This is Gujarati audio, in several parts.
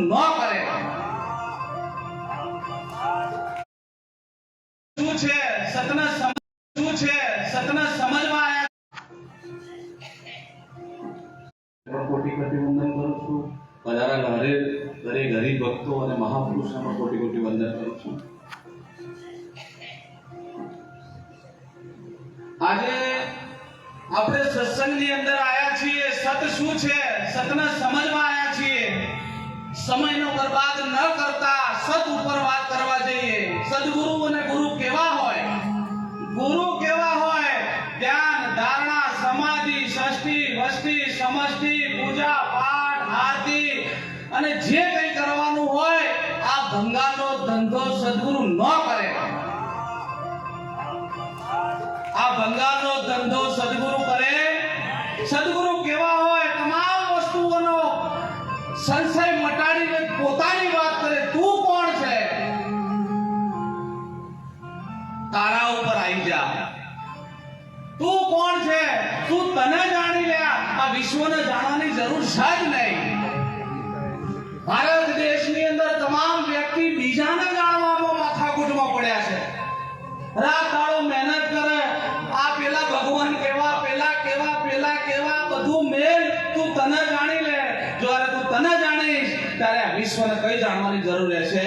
ન કરે. શું છે? સતને શું છે? સતને સમજવા આયા કોટી કોટી વંદન કરું છું. પધારેલા હરે દરેક હરિભક્તો અને મહાપુરુષોને પણ કોટી કોટી વંદન કરું છું. આજે આપણે સત્સંગની અંદર આયા છીએ. સત શું છે? સતને સમજવા સમયનો બરબાદ ન કરતા સદ ઉપર વાત કરવા જઈએ. સદગુરુ અને ગુરુ કેવા જા. તું કોણ છે? તું તને જાણી લે. આ વિશ્વને જાણવાની જરૂર છે જ નહીં. ભારત દેશની અંદર તમામ વ્યક્તિ બીજાને જાણવામાં માથાકૂટમાં પડ્યા છે. રાત દાડો મહેનત કરે. આ પેલા ભગવાન કેવા, પેલા કેવા પેલા કેવા, બધું મેલ તું તને જાણી લે. જ્યારે તું તને જાણીશ, ત્યારે વિશ્વને કઈ જાણવાની જરૂર રહેશે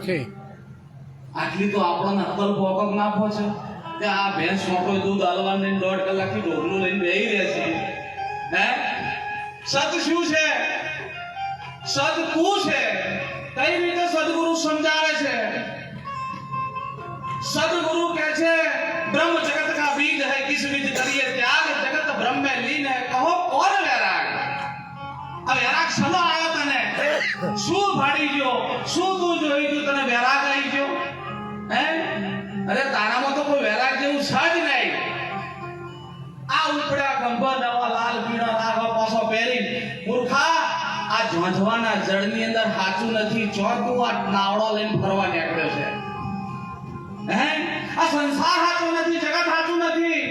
નથી આટલી તો આપણને અક્કલ પોકક ના પહોંચે કે આ ભેંસ મોટો દૂધ આલવાની દોઢ કલાકથી ઢોકલું લઈને બેહી રહે છે હે સત શું છે સત તું છે કઈ રીતે સદગુરુ સમજાવે છે सदगुरु કહે છે ब्रह्म जगत का बीज है किस बीज करिए त्याग जगत ब्रह्म में लीन है कहो कौन वैराग આ વૈરાગ શનો ભાડી ગયો શું તું જોઈ ગયું તને વેરાગ આવી ગયો? હે? અરે, તારામાં તો કોઈ વેરાગ જેવું છે જ નહીં. આ ઉપડ્યા ગંભર દવા, લાલ પીળા લાગો પાછો પહેરી મૂર્ખા, આ જોંધવાના જળની અંદર સાચું નથી ચોથું આ નાવડો લઈને ફરવા નીકળ્યો છે. હે? આ સંસાર સાચો નથી, જગત સાચું નથી.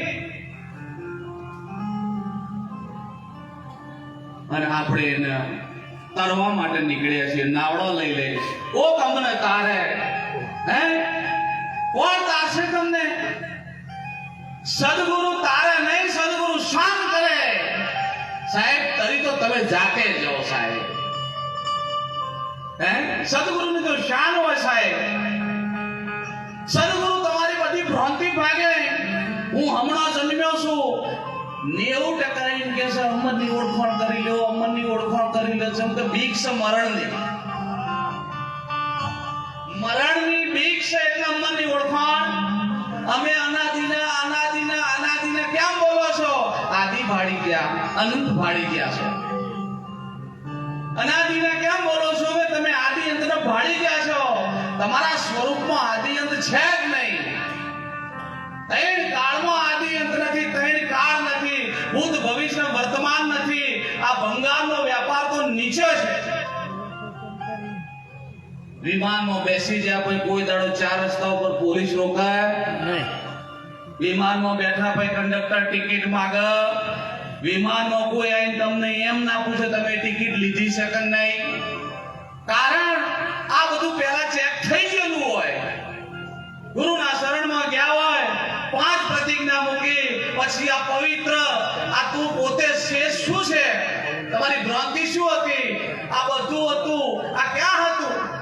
અને આપણે એને તરવા માટે નીકળ્યા છીએ, નાવડો લઈ લે ઓ તમને તારે, હે? કોણ તારશે તમને? સદગુરુ તારે નહીં, સદગુરુ શાંત કરે. સાહેબ, તરી તો તમે જાતે જાઓ સાહેબ. હે? સદગુરુની તો શાન હોય સાહેબ. સદગુરુ નેવું ટકા કે છે અમરની ઓળખાણ કરી લો, અમરની ઓળખાણ કરી લે છે તો બીક છે મરણની. મરણની બીક છે એટલે અમરની ઓળખાણ. અમે અનાદિના અનાદિના અનાદિના કેમ બોલો છો? આદિ ભાડી ગયા, અનંત ભાડી ગયા છો. અનાદિના કેમ બોલો છો? કે તમે આદિ અંતને ભાડી ગયા છો. તમારા સ્વરૂપમાં આદિ અંત છે જ નહીં. ત્રણ કાળમાં આદિ અંત નથી ત્રણ કાળ નથી. ભૂત ભવિષ્ય વર્તમાન નથી. આ ભંગારનો વ્યાપાર તો નીચે છે. વિમાનમાં બેસી જ્યાં પછી કોઈ દાડો ચાર રસ્તા ઉપર પોલીસ રોકાય નહીં. વિમાનમાં બેઠા પછી કંડક્ટર ટિકિટ માગે. વિમાનમાં કોઈ આવીને તમને એમ ના પૂછે તમે ટિકિટ લીધી છે કે નહીં? કારણ આ બધું પહેલા ચેક થઈ ગયેલું હોય. ગુરુના શરણમાં ગયા હોય પાંચ પ્રતિજ્ઞા મૂકી પછી આ પવિત્ર આ પોતે શેષ શું છે? તમારી ભ્રાંતિ શું હતી? આ બધું હતું. આ ક્યાં હતું?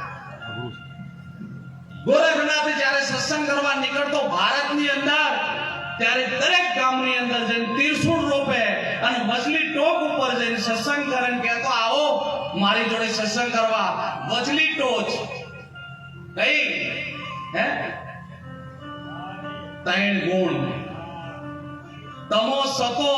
ગોરખનાથ જ્યારે સત્સંગ કરવા નીકળતો ભારતની અંદર, ત્યારે દરેક ગામની અંદર જઈને ત્રિશુળ રોપે અને મછલી ટોક ઉપર જઈને સત્સંગ કરે ને કહેતો, આવો, મારી જોડે સત્સંગ કરવા. મછલી ટોચ. કઈ? હે? ત્રણ ગુણ. તમો સતો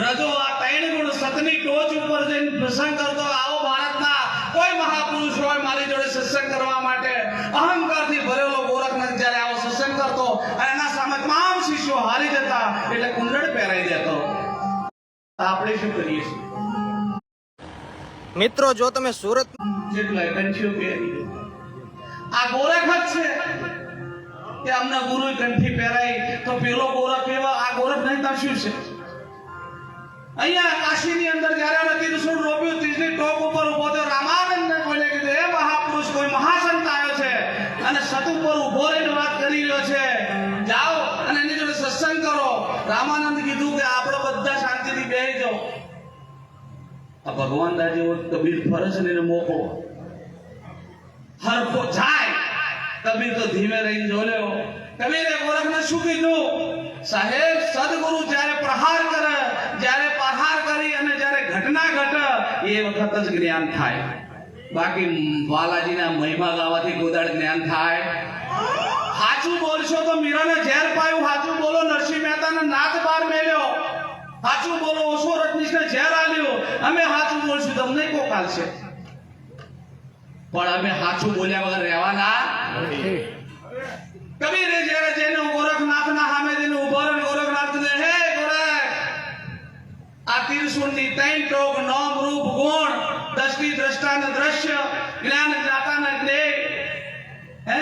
રજો આ ત્રણ ગુણ સતની ટોચ ઉપર જઈને પ્રસંગ કરતો, આવો ભારતના કોઈ મહાપુરુષ હોય મારી જોડે સત્સંગ કરવા માટે. અહંકારથી ભરેલો ગોરખનાથ જ્યારે આવો સત્સંગ કરતો, અને એના સામે તમામ શિષ્યો હારી જતા, એટલે કુંડળ પહેરાઈ દેતો. આપણે શું કરીએ છીએ? મિત્રો, જો તમે સુરત જેટલા કંઠીઓ પહેરી આ ગોરખ જ છે. કે અમને ગુરુ કંઠી પહેરાય, તો પેલો ગોરખ એવા આ ગોરખ નહીં તો છે? અહીંયા કાશીની અંદર જ્યારે અમે તીરસુર રોપ્યું ત્રીજની ટોપ ઉપર ઊભો થયો? રામાનંદને કોઈને કીધું એ મહાપુરુષ, કોઈ મહાસંત આવ્યો છે અને સત ઉપર ઊભો રહીને વાત કરી રહ્યો છે. જાઓ અને એની જોડે સત્સંગ કરો. રામાનંદ કીધું કે, આપણે બધા શાંતિથી બેસી જાઓ. આ ભગવાન દાદી કબીર ફરજ ને એને મોકો હરખો જાય કબીર તો ધીમે રહીને જોલ્યો કબીરે ગોરખને શું કીધું? સાહેબ, સદગુરુ જ્યારે પ્રહાર કરે, જ્યારે પ્રહાર કરી અને જ્યારે ઘટના ઘટે, એ વખત જ જ્ઞાન થાય. બાકી બાલાજીના મહિમા ગાવાથી ગોદાડ જ્ઞાન થાય. સાચું બોલશો તો મીરાને ઝેર પાયું. સાચું બોલો, નરસિંહ મહેતાને નાચ બાર મેલ્યો. સાચું બોલો ઓશો રજનીશને ઝેર આલ્યો અમે સાચું બોલશું, તમને કોક હાલશે પણ અમે સાચું બોલ્યા વગર રહેવાના કબીરે જ્યારે જેને ગોરખનાથના સામે જેને ઊભો રહ્યો ને ગોરખનાથને હે ગોરખ આ તીરસુળની ત્રણ ટોક નોમ રૂપ ગુણ, દ્રષ્ટિ દ્રષ્ટાન દ્રશ્ય, જ્ઞાન, જ્ઞાતાન જ્ઞે હે?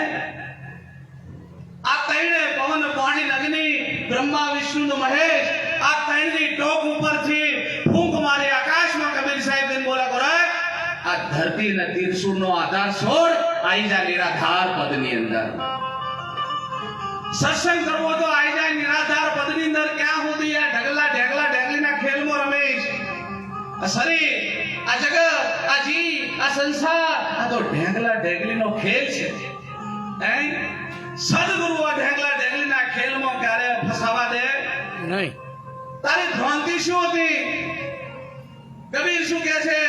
આ ત્રણે પવન, પાણી અગ્નિ બ્રહ્મા, વિષ્ણુ, ને મહેશ, આ ત્રણની ટોક ઉપરથી ફૂંક મારી આકાશમાં કબીર સાહેબ બોલા કરે આ ધરતી ને તીરસુર નો આધાર છોડ. આઈ જા નિરાધાર પદની અંદર. સત્સંગ કરવો તો આઈ જાય નિરાધાર પદની અંદર ક્યાં સુધી આ ઢગલા ઢેગલા ઢેગલીના ખેલમાં રમેશ આ શરીર આ જગત આ જીવ આ સંસાર આ તો ઢેગલા ઢેગલીનો ખેલ છે. હે સદગુરુ આ ઢેગલા ઢેગલીના ખેલમાં ક્યારે ફસાવા દે? નહીં. તારી ભ્રાંતિ શું હતી? કબીર શું કહે છે?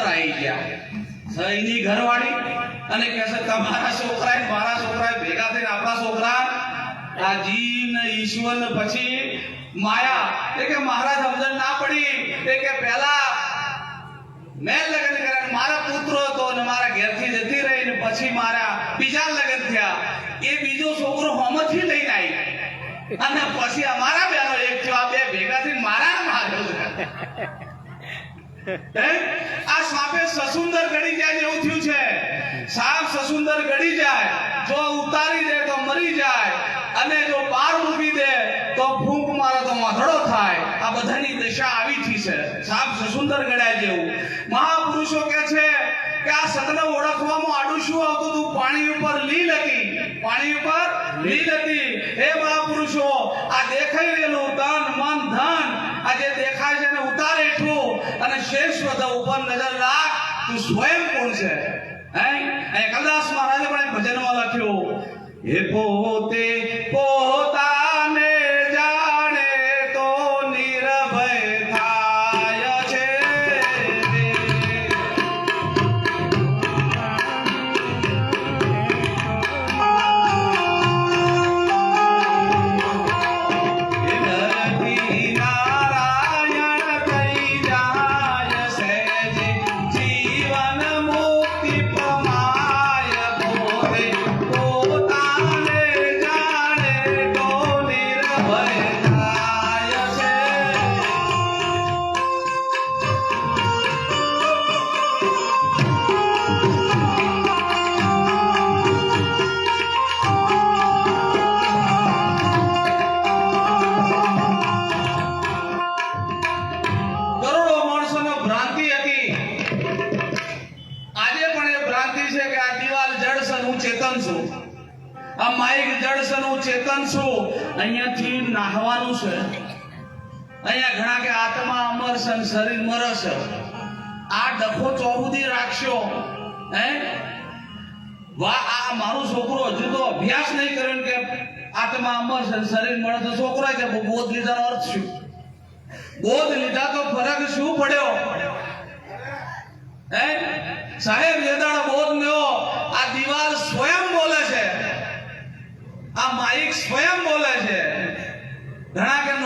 વાળાને આવી ગયા. સહીની ઘરવાળી અને કહે છે, તમારા છોકરાએ મારા છોકરાએ ભેગા થઈને આપણા છોકરા આ જીન ઈશ્વર પછી માયા. એ કે, મહારાજ સમજણ ના પડી. એ કે, પહેલા મેં લગ્ન કર્યા મારા પુત્ર હતો અને મારા ઘેરથી જતી રહી ને પછી મારા બીજા લગ્ન થયા. એ બીજો છોકરો હોમથી લઈને આવી. અને પછી અમારા બેનો એક થયો. આ બે ભેગા થઈને મારા માર્યો? આ સાપે સસુંદર ગળી જાય એવું થયું છે. સાપ સસુંદર ગળી જાય, જો ઉતારી દે તો મરી જાય, અને જો બાર મૂકી દે તો ફૂંક મારે તો માથડો થાય. આ બધાની દશા આવી થી છે. સાપ સસુંદર ગળ્યા જેવું. મહાપુરુષો કે છે કે આ સતને ઓળખવામાં આડું શું આવતું હતું? પાણી ઉપર લીલ હતી. પાણી ઉપર લીલ હતી. હે મહાપુરુષો, આ દેખાઈ રહેલું તન મર આ ડખો ચોબુદી રાખશો. હે? વાહ આ મારો છોકરો હજુ તો અભ્યાસ નહીં કર્યો કે આત્મા શરીર મળે તો છોકરા કે બોધ લીધાનો અર્થ શું? બોધ લીધા તો ફરક શું પડ્યો? હે? સાહેબ જેદાળ બોધ મેળો આ દિવાલ સ્વયં બોલે છે. આ માઇક સ્વયં બોલે છે. ઘણા કે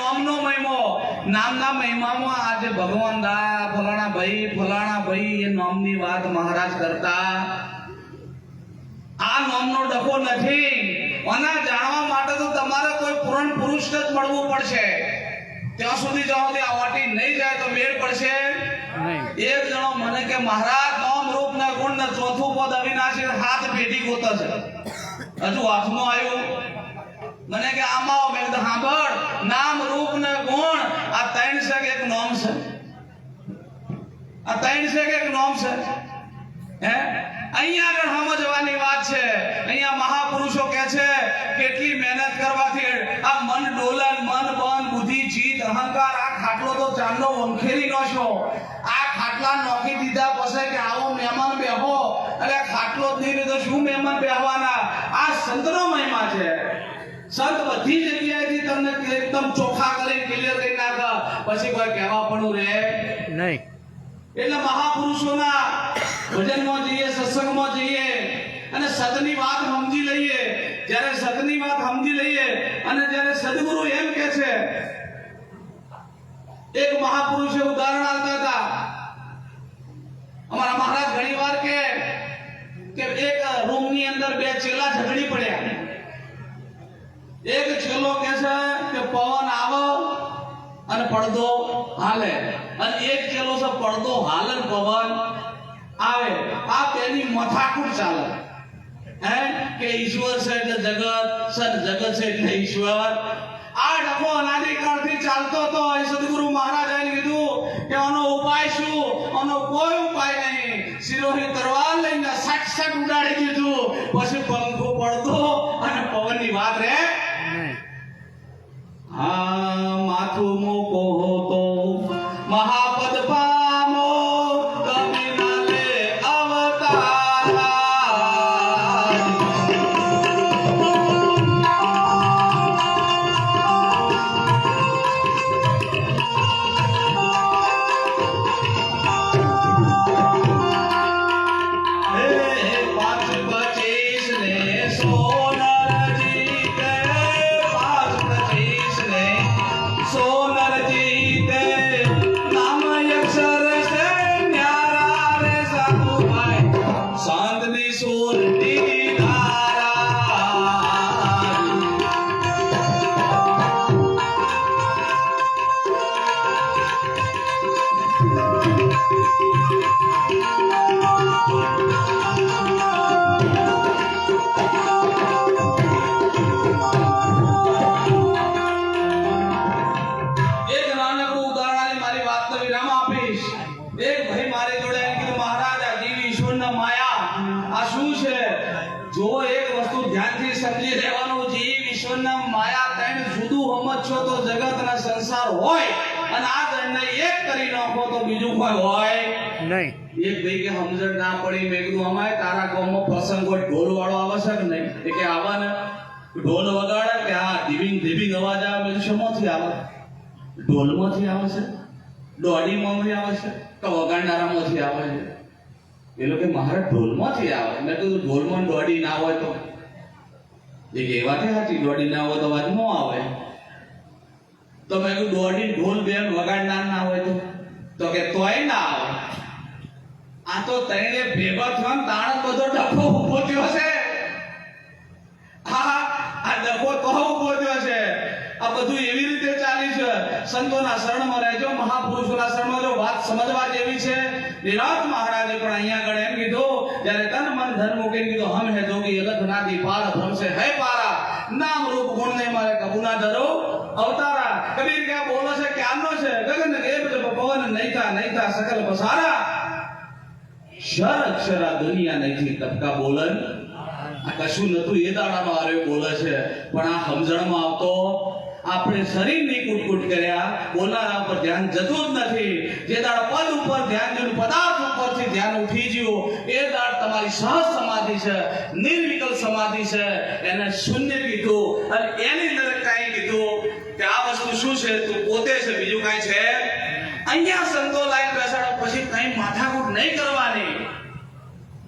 નામના મહિમામાં આજે ભગવાન દા ફલાણા ભાઈ ફલાણા ભાઈ એ નામની વાત મહારાજ કરતા. આ નામનો ડખો નથી. આના જાણવા માટે તો તમારે કોઈ પૂરણ પુરુષ જ મળવું પડશે. ત્યાં સુધી જાઓ ત્યાં વાટી નહીં જાય તો મેળ પડશે. એક જણો મને કે મહારાજ નામ રૂપ ના ગુણ ને ચોથું પદ અવિનાશી હાથ પેટી ગોતો છે હજુ હાથમાં આવ્યું. મને કે આમાં. મેં સાંભળ નામ રૂપ ને ગુણ આ ત્રણ છે એક નામ છે. આ ત્રણ શેક એક નામ છે. હે? અહીંયા આગળ સમજવાની વાત છે. અહીંયા મહાપુરુષો કહે છે, કેટલી મહેનત કરવાથી આ મન ડોલન, મન બન, બુદ્ધિ, જીત, અહંકાર, આ ખાટલો તો ચાંદલો વંખેરી નો છો આ ખાટલા નોખી દીધા પછી કે આવો મહેમાન બેહો. એટલે ખાટલો જ નહીં તો શું મહેમાન બેહવાના? આ સંતનો મહિમા છે. સંત બધી જગ્યાએથી તમને એકદમ ચોખા કરીને ક્લિયર કરી નાખે. પછી કોઈ કહેવા પણ રહે નહીં. એટલે મહાપુરુષોના ભજનમાં જઈએ સત્સંગમાં જઈએ અને સતની વાત સમજી લઈએ. જ્યારે સતની વાત સમજી લઈએ અને જ્યારે સદગુરુ એમ કહે છે એક મહાપુરુષે ઉદાહરણ આપતા હતા. અમારા મહારાજ ઘણી વાર કે કે એક રૂમની અંદર બે ચેલા ઝઘડી પડ્યા. એક છેલ્લો કે છે કે પવન આવો અને પડદો હાલે. અને એક છેલ્લો છે પડદો હાલે પવન આવે. આ તેની મથાકૂટ ચાલે. હે? કે ઈશ્વર છે એટલે જગત સર જગત છે એટલે ઈશ્વર. આ ડખો અનાદિકાળથી ચાલતો હતો એ સદગુરુ એને કીધું કે આનો ઉપાય શું? આનો કોઈ ઉપાય નહીં. શિરોહી તરવાર લઈને સટ સટ ઉડાડી દીધું. પછી પંખો પડતો અને પવનની વાત રે નહીં હા અને આ ત્રણને એક કરી નાખો તો બીજું કોઈ હોય નહીં. એક ભાઈ કે સમજણ ના પડી. મેં કીધું અમારે તારા ગામમાં પ્રસંગ હોય ઢોલ વાળો આવે છે કે નહીં? એ કે આવા ને. ઢોલ વગાડે કે હા ધીબીંગ ધીબીંગ અવાજ આવે? મેં શેમાંથી આવે? ઢોલમાંથી આવે છે? દોડીમાંથી આવે છે કે વગાડનારામાંથી આવે છે? એ લોકો મારે ઢોલમાંથી આવે. મેં કીધું ઢોલમાં દોડી ના હોય તો. એ કે સાચી દોડી ના હોય તો અવાજ ન આવે. તો મેં કીધું ઢોલ બેન વગાડનાર ના હોય તો? તો કે, તોય ના આવે આ તો તઈને ભેગો થયો ને તાણ બધો ડફો ઊભો થયો છે. હા, આ ડફો તો ઊભો થયો છે. આ બધું એવી રીતે ચાલી છે. સંતોના શરણમાં રહેજો, મહાપુરુષોના શરણમાં જો વાત સમજવા જેવી છે, નિરાત મહારાજે પણ અહીંયા આગળ એમ કીધું, જ્યારે તન મન ધન મૂકીને કીધું, હમ હે જોગી અલગ નાદી પાર ભ્રમ છે. હે પારા, નામ રૂપ ગુણ ને મારે કબૂના ધરો, અવતારા કબીર ક્યાં બોલો છે ગેબ જપ પવન નૈતા નૈતા સકલ પસારા. શર અક્ષરા દુનિયા નથી તબકા બોલન કશું નતું એ દાડાનો આર્યો બોલે છે. પણ આ સમજણમાં આવતો, આપણે શરીરની કુટકુટ કર્યા, બોલનારા ઉપર ધ્યાન જતું જ નથી. જે દાડ પદ ઉપર ધ્યાન ગયું પદાર્થ ઉપરથી ધ્યાન ઉઠી ગયું, એ દાડ તમારી સહજ સમાધિ છે, નિર્વિકલ સમાધિ છે. એને શૂન્ય કીધું અને એની અંદર છે, તું પોતે છે, બીજું કાંઈ છે? અહીંયા સંતો લાઈન બેસાડો, પછી કઈ માથાકૂટ નહીં કરવાની.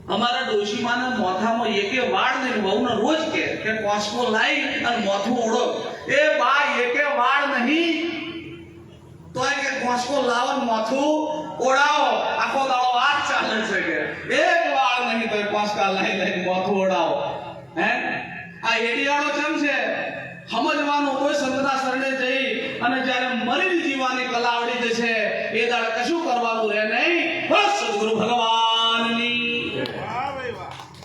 અમારા ડોશીમાના મોથામાં એકે વાળ નહીં, વહુને રોજ કે કોસ્કો લાઈ અને મોથું ઓળો. એ બા, એકે વાળ નહીં. તોય કે કોસ્કો લાવો મોથું ઓળાવો. આખો દાડો વાત ચાલે છે કે, એક વાળ નહીં તો કોસ્કા લાઈ લઈને મોથું ઓળાવો. હે? આ એડિયાળો કેમ છે? સમજવાનું કોઈ સંતના શરણે જઈ અને જ્યારે